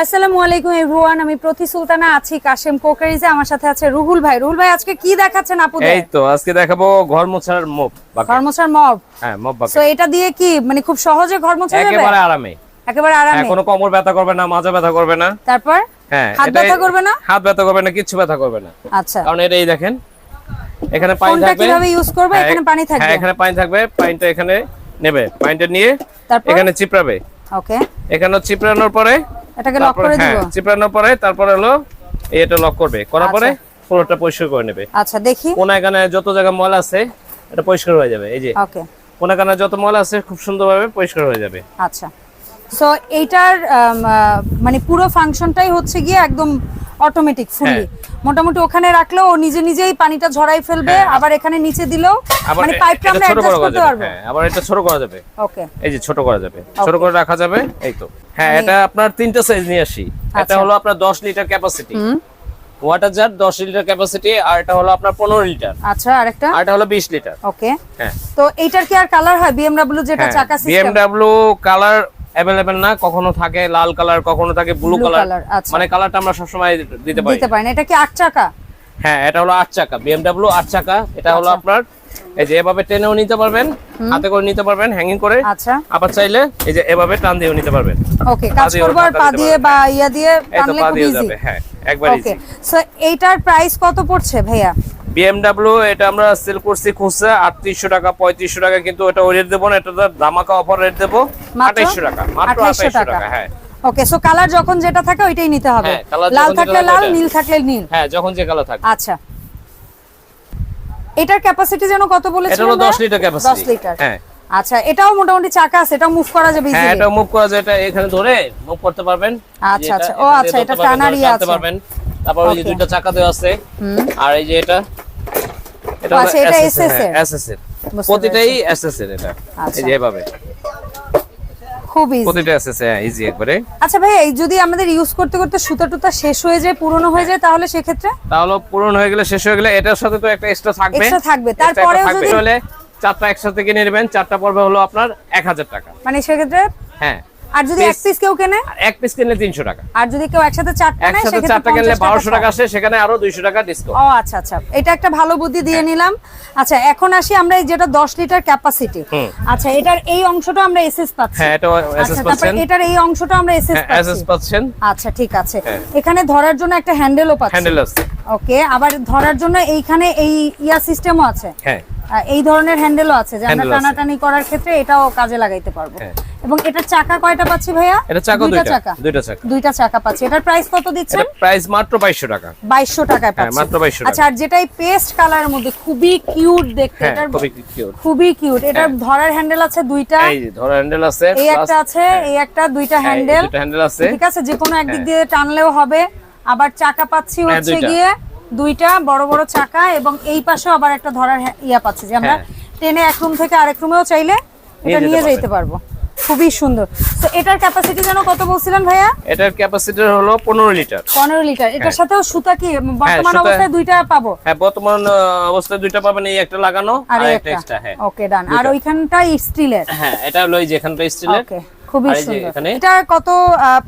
আসসালামু আলাইকুম এভরিওয়ান আমি প্রতি সুলতানা আছি কাশেম কোকারিজে। আমার সাথে আছে রুহুল ভাই। রুহুল ভাই আজকে কি দেখাচ্ছেন এই তো আজকে দেখাবো ঘর মোছার মপ বাকেট ঘরমোছার মব? হ্যাঁ মপ বাকেট এটা দিয়ে কি মানে খুব সহজে ঘর মোছা যাবে? একেবারে আরামে। একেবারে আরামে? কোনো কোমর ব্যথা করবে না মাজা ব্যথা করবে না। তারপর? হ্যাঁ হাত ব্যথা করবে না? হাত ব্যথা করবে না কিচ্ছু ব্যথা করবে না। আচ্ছা। কারণ এটাই দেখেন এখানে পানি থাকবে। কীভাবে ইউজ করবে? হ্যাঁ, এখানে পানি থাকবে। হ্যাঁ এখানে পানি থাকবে। পানিটা এখানে নেবে। পানিটা নিয়ে এখানে চিপড়াবে। ওকে। এখানে চিপড়ানোর পরে এটাকে লক করে হ্যাঁ দিব? চিপড়ানোর পরে তারপরে হলো এটা লক করবে। করার পরে পুরোটা পরিষ্কার করে নেবে। আচ্ছা দেখি। কোনা যত জায়গা ময়লা আছে এটা পরিষ্কার হয়ে যাবে এই যে। ওকে। কোনা কানা যত ময়লা আছে খুব সুন্দরভাবে পরিষ্কার হয়ে যাবে। আচ্ছা। সো এইটার মানে পুরো ফাংশনটাই হচ্ছে গিয়ে একদম অটোমেটিক ফুললি মোটামুটি ওখানে রাখলেও ও নিজে নিজেই পানিটা ঝরাই ফেলবে হ্যাঁ। আবার এখানে নিচে দিলেও মানে পাইপটা আমরা অ্যাডজাস্ট করতে পারব। হ্যাঁ আবার এটা ছোট করা যাবে। ওকে। এই যে ছোট করা যাবে। ছোট করে রাখা যাবে এই তো। হ্যাঁ এটা আপনার তিনটা সাইজ নিয়ে আসি। এটা আচ্ছা। হলো আপনার 10 litre capacity water jar 10 litre capacity আর এটা হলো আপনার 15 লিটার। আচ্ছা আরেকটা আর এটা হলো 20 লিটার। ওকে। হ্যাঁ। তো এইটার কি আর কালার হয়? বিএমডব্লিউ যেটা চাকা সিস্টেম বিএমডব্লিউ কালার অ্যাভেলেবেল না কখনো থাকে লাল কালার কখনো থাকে ব্লু কালার আচ্ছা। মানে কালারটা আমরা সবসময় দিতে পারি। দিতে পারেন এটা কি আট চাকা? হ্যাঁ এটা হলো আট চাকা। বিএমডব্লিউ আট চাকা এটা হলো আচ্ছা। আপনার এই যে এভাবে টেনেও নিতে পারবেন হাতে করে নিতে পারবেন হ্যাঙ্গিং করে। আচ্ছা। আবার চাইলে এই যে এভাবে টান দিয়েও নিতে পারবেন। ওকে কাজ দিয়েও করব আর পা দিয়ে বা ইয়া দিয়ে টানলে খুব ইজি যাবে হ্যাঁ একবার ইজি সো এইটার প্রাইস কত পড়ছে ভাইয়া? বিএমডব্লিউ এটা আমরা সেল করছি খুচরা আটত্রিশশো টাকা পঁয়ত্রিশশো টাকা কিন্তু এটা রেট দেবো না এটা ধামাকা অফার রেট দেবো। আঠাইশশো টাকা মাত্র 2800 আঠাইশশো টাকা। হ্যাঁ। ওকে সো কালার যখন যেটা থাকে ওইটাই নিতে হবে। হ্যাঁ, লাল থাকলে লাল নীল থাকলে নীল। হ্যাঁ যখন যে কালার থাকে। আচ্ছা। এটার ক্যাপাসিটি যেন কত এটা হলো দশ ভাইয়া? লিটার 10 ক্যাপাসিটি লিটার হ্যাঁ। আচ্ছা এটাও মোটামুটি চাকা আছে এটাও মুভ করা যাবে হ্যাঁ এটা মুভ করা যায় এটা এখানে ধরে মুভ করতে পারবেন। আচ্ছা, আচ্ছা। ও, আচ্ছা, এটা টানার আছে। পারবেন। তারপর ওই যে দুইটা চাকা দেওয়া আছে। আর এই যে এটা এটা আচ্ছা, এটা এর। হ্যাঁ, এর প্রতিটাই এসএস এর এটা। আচ্ছা। এই যে এভাবে। খুব ইজি প্রতিটা এসএস হ্যাঁ ইজি একবারে। আচ্ছা ভাই এই যদি আমাদের ইউজ করতে করতে সুতা টুতা শেষ হয়ে যায় পুরনো হয়ে যায় তাহলে তাহলে হয়ে গেলে শেষ হয়ে গেলে এটার সাথে তো একটা এক্সট্রা থাকবে। থাকবে। Extra তারপরেও যদি- হলে চারটা একসাথে কিনে নেবেন চারটা পড়বে হলো আপনার এক হাজার টাকা। মানে সেক্ষেত্রে হ্যাঁ। আর যদি এক পিস কেউ কেনে? এক পিস কিনলে তিনশো টাকা। আর যদি কেউ একসাথে চারটা নেয় একসাথে সেক্ষেত্রে চারটা কিনলে 50 বারোশো টাকা আসে সেখানে আরও দুইশো টাকা ডিসকাউন্ট ও আচ্ছা আচ্ছা। এটা একটা ভালো বুদ্ধি দিয়ে নিলাম। আচ্ছা এখন আসি আমরা এই যেটা 10 লিটার ক্যাপাসিটি আচ্ছা এটার এই অংশটা আমরা এসএস পাচ্ছি। হ্যাঁ এটা আচ্ছা এসএস পাচ্ছেন। এটার এই অংশটা আমরা এসএস হ্যাঁ এসএস পাচ্ছেন। আচ্ছা ঠিক আছে। হ্যাঁ। এখানে ধরার জন্য একটা হ্যান্ডেলও পাচ্ছি। হ্যান্ডেল আছে। ওকে আবার ধরার জন্য এইখানে এই ইয়া সিস্টেমও আছে। হ্যাঁ। এই ধরনের হ্যান্ডেলও আছে যে আমরা টানাটানি করার ক্ষেত্রে এটাও কাজে লাগাইতে পারব। হ্যাঁ। এবং এটা চাকা কয়টা পাচ্ছি ভাইয়া? এটা চাকা দুইটা দুইটা চাকা। দুইটা চাকা। দুইটা চাকা পাচ্ছি। এটার প্রাইস কত দিচ্ছেন? এটা প্রাইস মাত্র বাইশশো টাকা। বাইশশো টাকায় হ্যাঁ, পাচ্ছি। মাত্র 2200 টাকা। আচ্ছা আর যেটা এই পেস্ট কালারের মধ্যে খুবই কিউট দেখতে হ্যাঁ এটার খুবই কিউট খুবই কিউট এটার ধরার হ্যান্ডেল আছে দুইটা। এই যে ধরো হ্যান্ডেল আছে এই একটা আছে এই একটা দুইটা হ্যাঁ, হ্যান্ডেল দুটো হ্যান্ডেল আছে। ঠিক আছে যে কোনো একদিক হ্যাঁ। দিয়ে টানলেও হবে। আবার চাকা পাচ্ছি হ্যাঁ, হচ্ছে গিয়ে দুইটা বড় বড় চাকা এবং এই পাশেও আবার একটা ধরার হ্যা- ইয়া পাচ্ছি যে আমরা হ্যাঁ। টেনে এক রুম থেকে আরেক রুমেও চাইলে এটা নিয়ে যেতে পারব। খুবই সুন্দর। তো এটার ক্যাপাসিটি যেন কত বলছিলেন ভাইয়া? এটার ক্যাপাসিটি হলো পনেরো লিটার। পনেরো লিটার। এটার সাথেও সুতা কি? বর্তমান সুতা- অবস্থায় দুইটা পাবো? হ্যাঁ বর্তমান অবস্থায় দুইটা পাবেন এই একটা লাগানো আর একটা এক্সট্রা হ্যাঁ। ওকে ডান আর। ওইখানটা স্টিলের? হ্যাঁ এটা হলো এই যে এখানটা স্টিলের। ওকে খুবই সুন্দর। এটা কত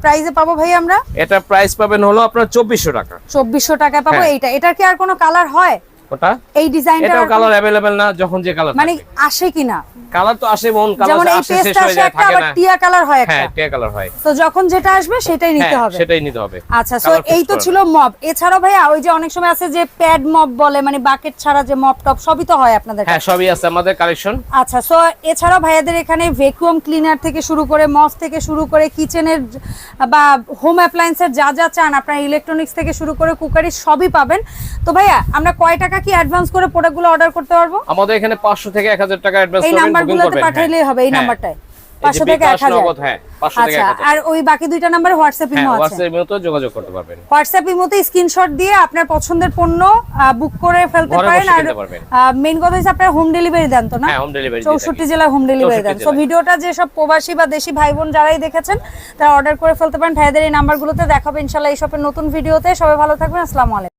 প্রাইসে পাবো ভাই আমরা? এটা প্রাইস পাবেন হলো আপনার চব্বিশশো টাকা। চব্বিশশো টাকা পাবো হ্যাঁ। এইটা। এটার কি আর কোনো কালার হয়? ওটা? এই ডিজাইনটা এটাও কালার অ্যাভেলেবেল না যখন যে কালার মানে আসে কিনা? কালার তো আসে মন কালার আসে শেষ হয়ে যায় থাকে না। টিয়া কালার হয় একটা। হ্যাঁ টিয়া কালার হয়। তো যখন যেটা আসবে সেটাই নিতে হ্যাঁ হবে। সেটাই নিতে হবে। আচ্ছা সো এই তো ছিল মব এছাড়াও ভাইয়া ওই যে অনেক সময় আছে যে প্যাড মব বলে মানে বাকেট ছাড়া যে মব টপ সবই তো হয় আপনাদের হ্যাঁ সবই আছে আমাদের কালেকশন আচ্ছা সো এছাড়াও ভাইয়াদের এখানে ভ্যাকুয়াম ক্লিনার থেকে শুরু করে মস থেকে শুরু করে কিচেনের বা হোম অ্যাপ্লায়েন্সের যা যা চান আপনার ইলেকট্রনিক্স থেকে শুরু করে কুকারি সবই পাবেন। তো ভাইয়া আমরা কয় টাকা কি অ্যাডভান্স করে প্রোডাক্টগুলো অর্ডার করতে পারব? আমাদের এখানে 500 থেকে 1000 টাকা অ্যাডভান্স এই নাম্বারগুলোতে পাঠাইলেই হবে এই হ্যাঁ। নাম্বারটায় এই যে পাঁচশো থেকে এক বিকাশ, হাজার। নগদ, হ্যাঁ 500 থেকে আচ্ছা 1000 আর ওই বাকি দুইটা নাম্বারে হোয়াটসঅ্যাপ হ্যাঁ ইমো আছে? হোয়াটসঅ্যাপ মতো যোগাযোগ করতে পারবেন। হোয়াটসঅ্যাপ ইমোতে স্ক্রিনশট দিয়ে আপনার পছন্দের পণ্য বুক করে ফেলতে পারেন। আর মেইন কথা হচ্ছে আপনার হোম ডেলিভারি দেন তো না? হ্যাঁ হোম ডেলিভারি চৌষট্টি জেলায় হোম ডেলিভারি দেন। 64 তো ভিডিওটা যে সব প্রবাসী বা দেশি ভাই বোন যারাই দেখেছেন তারা অর্ডার করে ফেলতে পারেন। ভাইদের এই নাম্বারগুলোতে দেখাবে ইনশাল্লাহ এই সবের নতুন ভিডিওতে। সবাই ভালো থাকবেন আসসালামু আলাইকুম।